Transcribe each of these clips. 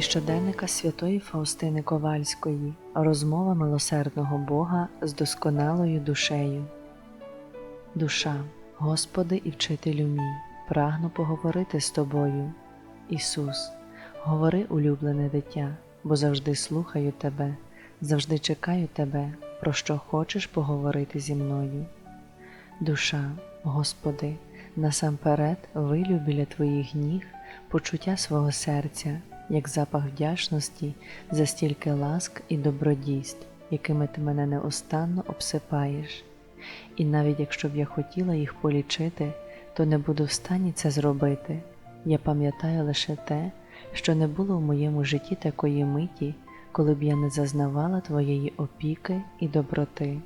Зі щоденника святої Фаустини Ковальської Розмова милосердного Бога з досконалою душею. Душа, Господи і вчителю мій, прагну поговорити з тобою. Ісус, говори, улюблене дитя, бо завжди слухаю Тебе, завжди чекаю Тебе, про що хочеш поговорити зі мною. Душа, Господи, насамперед вилю біля Твоїх ніг почуття свого серця, як запах вдячності за стільки ласк і добродійств, якими ти мене неустанно обсипаєш. І навіть якщо б я хотіла їх полічити, то не буду в стані це зробити. Я пам'ятаю лише те, що не було в моєму житті такої миті, коли б я не зазнавала Твоєї опіки і доброти.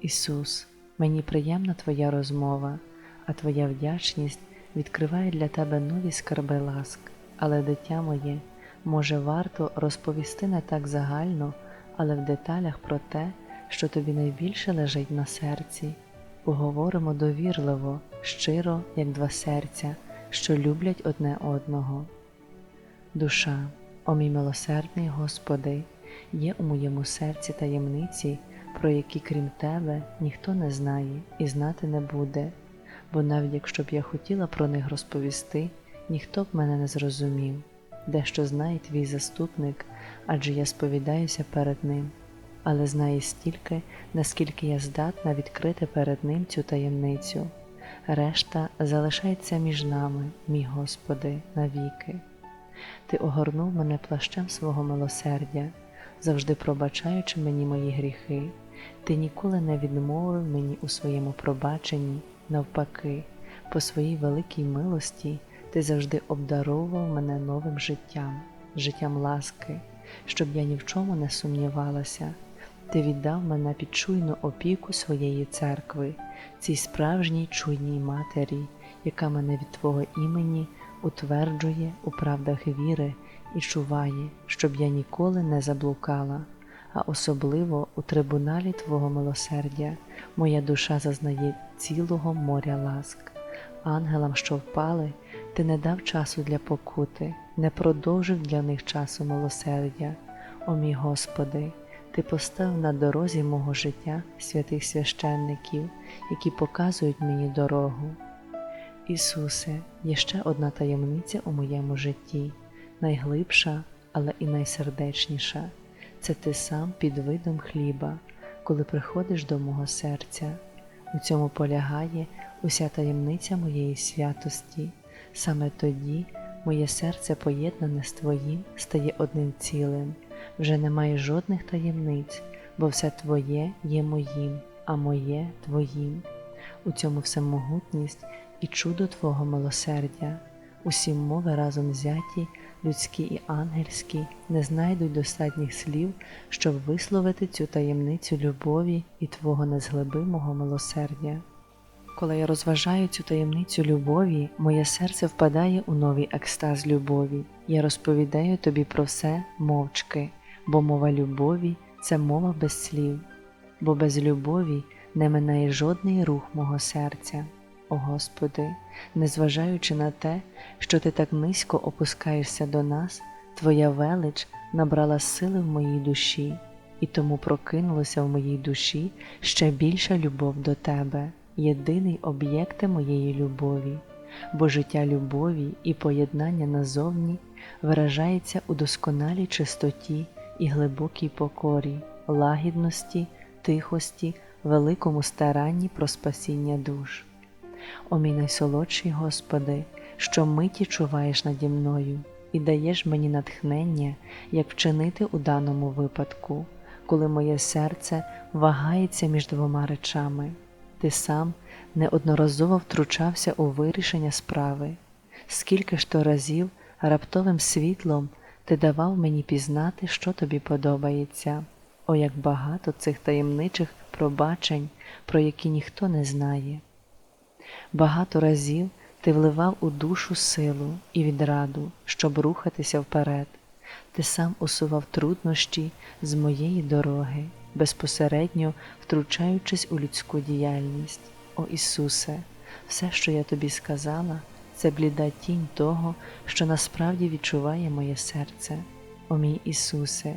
Ісус, мені приємна Твоя розмова, а Твоя вдячність відкриває для Тебе нові скарби ласк, але, дитя моє, може, варто розповісти не так загально, але в деталях про те, що тобі найбільше лежить на серці. Поговоримо довірливо, щиро, як два серця, що люблять одне одного. Душа, о мій милосердний Господи, є у моєму серці таємниці, про які, крім Тебе, ніхто не знає і знати не буде, бо навіть якщо б я хотіла про них розповісти, ніхто б мене не зрозумів, дещо знає твій заступник, адже я сповідаюся перед ним, але знає стільки, наскільки я здатна відкрити перед ним цю таємницю. Решта залишається між нами, мій Господи, навіки. Ти огорнув мене плащем свого милосердя, завжди пробачаючи мені мої гріхи, ти ніколи не відмовив мені у своєму пробаченні, навпаки, по своїй великій милості ти завжди обдаровував мене новим життям, життям ласки, щоб я ні в чому не сумнівалася. Ти віддав мене під чуйну опіку своєї церкви, цій справжній чуйній матері, яка мене від Твого імені утверджує у правдах віри і чуває, щоб я ніколи не заблукала, а особливо у трибуналі Твого милосердя моя душа зазнає цілого моря ласк. Ангелам, що впали, ти не дав часу для покути, не продовжив для них часу милосердя. О мій Господи, Ти поставив на дорозі мого життя святих священників, які показують мені дорогу. Ісусе, є ще одна таємниця у моєму житті, найглибша, але і найсердечніша це ти сам під видом хліба, коли приходиш до мого серця. У цьому полягає уся таємниця моєї святості. Саме тоді моє серце, поєднане з Твоїм, стає одним цілим, вже немає жодних таємниць, бо все Твоє є моїм, а моє Твоїм. У цьому всемогутність і чудо Твого милосердя. Усі мови разом взяті, людські і ангельські, не знайдуть достатніх слів, щоб висловити цю таємницю любові і Твого незглибимого милосердя. Коли я розважаю цю таємницю любові, моє серце впадає у новий екстаз любові. Я розповідаю тобі про все мовчки, бо мова любові це мова без слів, бо без любові не минає жодний рух мого серця. О Господи, незважаючи на те, що Ти так низько опускаєшся до нас, Твоя велич набрала сили в моїй душі, і тому прокинулася в моїй душі ще більша любов до Тебе, єдиний об'єкте моєї любові, бо життя любові і поєднання назовні виражається у досконалій чистоті і глибокій покорі, лагідності, тихості, великому старанні про спасіння душ. О мій найсолодший Господи, що миті чуваєш наді мною і даєш мені натхнення, як вчинити у даному випадку, коли моє серце вагається між двома речами. Ти сам неодноразово втручався у вирішення справи, скільки ж то разів раптовим світлом ти давав мені пізнати, що тобі подобається. О, як багато цих таємничих пробачень, про які ніхто не знає. Багато разів ти вливав у душу силу і відраду, щоб рухатися вперед. Ти сам усував труднощі з моєї дороги, безпосередньо втручаючись у людську діяльність. О Ісусе, все, що я тобі сказала, це бліда тінь того, що насправді відчуває моє серце. О мій Ісусе,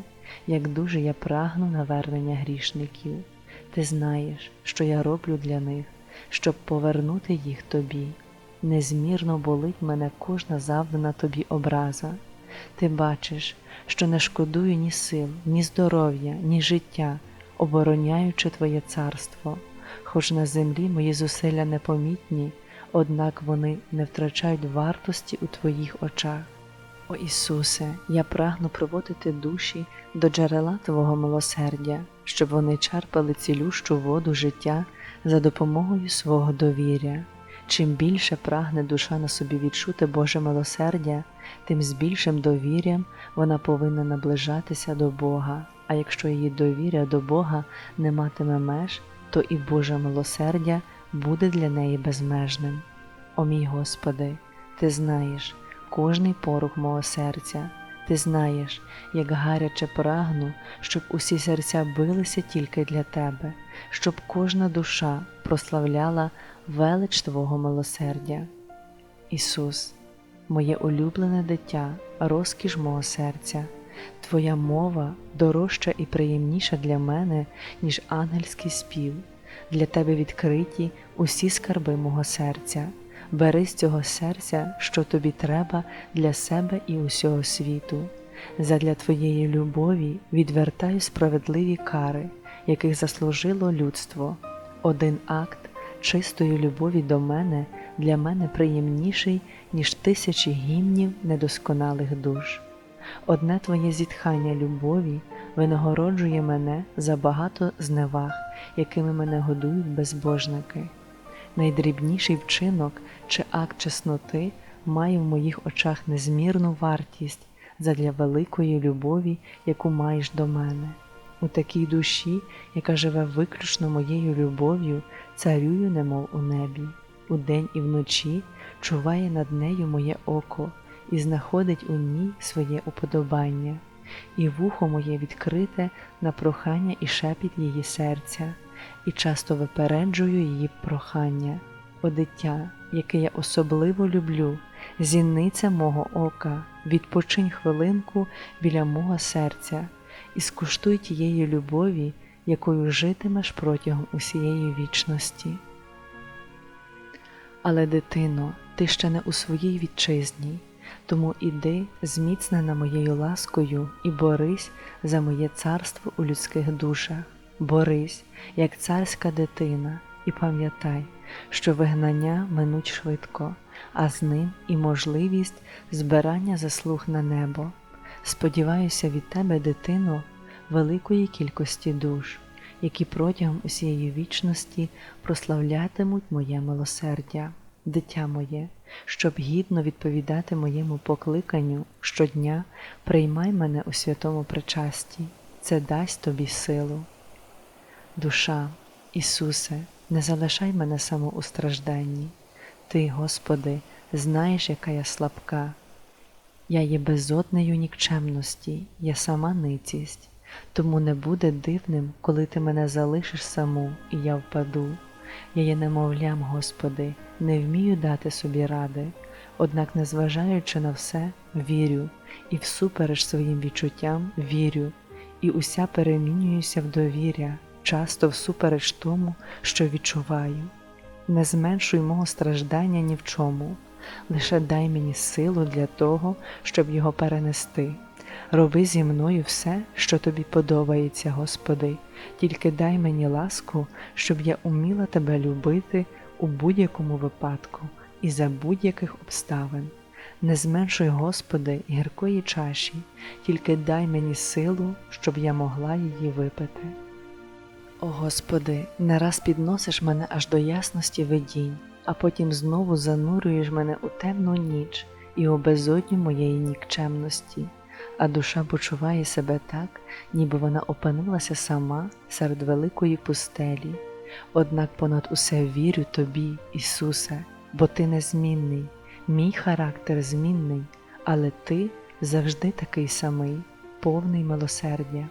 як дуже я прагну навернення грішників. Ти знаєш, що я роблю для них, щоб повернути їх тобі. Незмірно болить мене кожна завдана тобі образа. Ти бачиш, що не шкодую ні сил, ні здоров'я, ні життя, обороняючи Твоє царство, хоч на землі мої зусилля непомітні, однак вони не втрачають вартості у Твоїх очах. О Ісусе, я прагну приводити душі до джерела Твого милосердя, щоб вони черпали цілющу воду життя за допомогою свого довіря. Чим більше прагне душа на собі відчути Боже милосердя, тим з більшим довір'ям вона повинна наближатися до Бога. А якщо її довіря до Бога не матиме меж, то і Боже милосердя буде для неї безмежним. О мій Господи, Ти знаєш кожний порух мого серця, Ти знаєш, як гаряче прагну, щоб усі серця билися тільки для Тебе, щоб кожна душа прославляла велич Твого милосердя. Ісус, моє улюблене дитя, розкіш мого серця, Твоя мова дорожча і приємніша для мене, ніж ангельський спів, для Тебе відкриті усі скарби мого серця. Бери з цього серця, що тобі треба для себе і усього світу. Задля Твоєї любові відвертаю справедливі кари, яких заслужило людство. Один акт чистої любові до мене для мене приємніший, ніж тисячі гімнів недосконалих душ. Одне Твоє зітхання любові винагороджує мене за багато зневаг, якими мене годують безбожники. Найдрібніший вчинок чи акт чесноти має в моїх очах незмірну вартість задля великої любові, яку маєш до мене. У такій душі, яка живе виключно моєю любов'ю, царюю, немов у небі, удень і вночі чуває над нею моє око і знаходить у ній своє уподобання, і вухо моє відкрите на прохання і шепіт її серця, і часто випереджую її прохання. О дитя, яке я особливо люблю, зіниця мого ока, відпочинь хвилинку біля мого серця і скуштуй тієї любові, якою житимеш протягом усієї вічності. Але, дитино, ти ще не у своїй вітчизні, тому іди, зміцнена моєю ласкою, і борись за моє царство у людських душах, борись, як царська дитина, і пам'ятай, що вигнання минуть швидко, а з ним і можливість збирання заслуг на небо. Сподіваюся від тебе, дитино, великої кількості душ, які протягом усієї вічності прославлятимуть моє милосердя, дитя моє, щоб гідно відповідати моєму покликанню щодня, приймай мене у святому причасті, це дасть тобі силу. Душа, Ісусе, не залишай мене само у стражданні. Ти, Господи, знаєш, яка я слабка. Я є безоднею нікчемності, я сама ницість, тому не буде дивним, коли ти мене залишиш саму, і я впаду. Я є немовлям, Господи, не вмію дати собі ради, однак, незважаючи на все, вірю, і всупереч своїм відчуттям вірю, і уся перемінююся в довіря, часто всупереч тому, що відчуваю. Не зменшуй мого страждання ні в чому лише дай мені силу для того, щоб його перенести. Роби зі мною все, що тобі подобається, Господи, тільки дай мені ласку, щоб я уміла тебе любити у будь-якому випадку і за будь-яких обставин. Не зменшуй, Господи, гіркої чаші, тільки дай мені силу, щоб я могла її випити. О Господи, не раз підносиш мене аж до ясності видінь а потім знову занурюєш мене у темну ніч і у безодню моєї нікчемності, а душа почуває себе так, ніби вона опинилася сама серед великої пустелі. Однак понад усе вірю тобі, Ісусе, бо Ти незмінний, мій характер змінний, але Ти завжди такий самий, повний милосердя.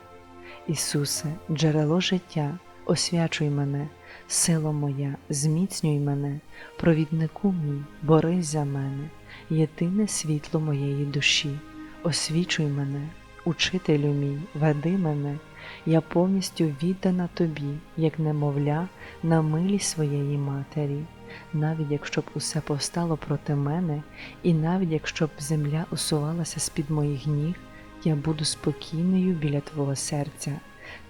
Ісусе, джерело життя, освячуй мене, Сила моя, зміцнюй мене, провіднику мій, борись за мене, єдине світло моєї душі, освічуй мене, учителю мій, веди мене, я повністю віддана тобі, як немовля, на милість своєї матері, навіть якщо б усе повстало проти мене, і навіть якщо б земля усувалася з-під моїх ніг, я буду спокійною біля твого серця.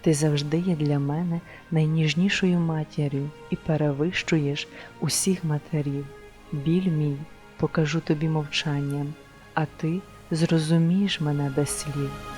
Ти завжди є для мене найніжнішою матір'ю і перевищуєш усіх матерів. Біль мій покажу тобі мовчанням, а ти зрозумієш мене без слів.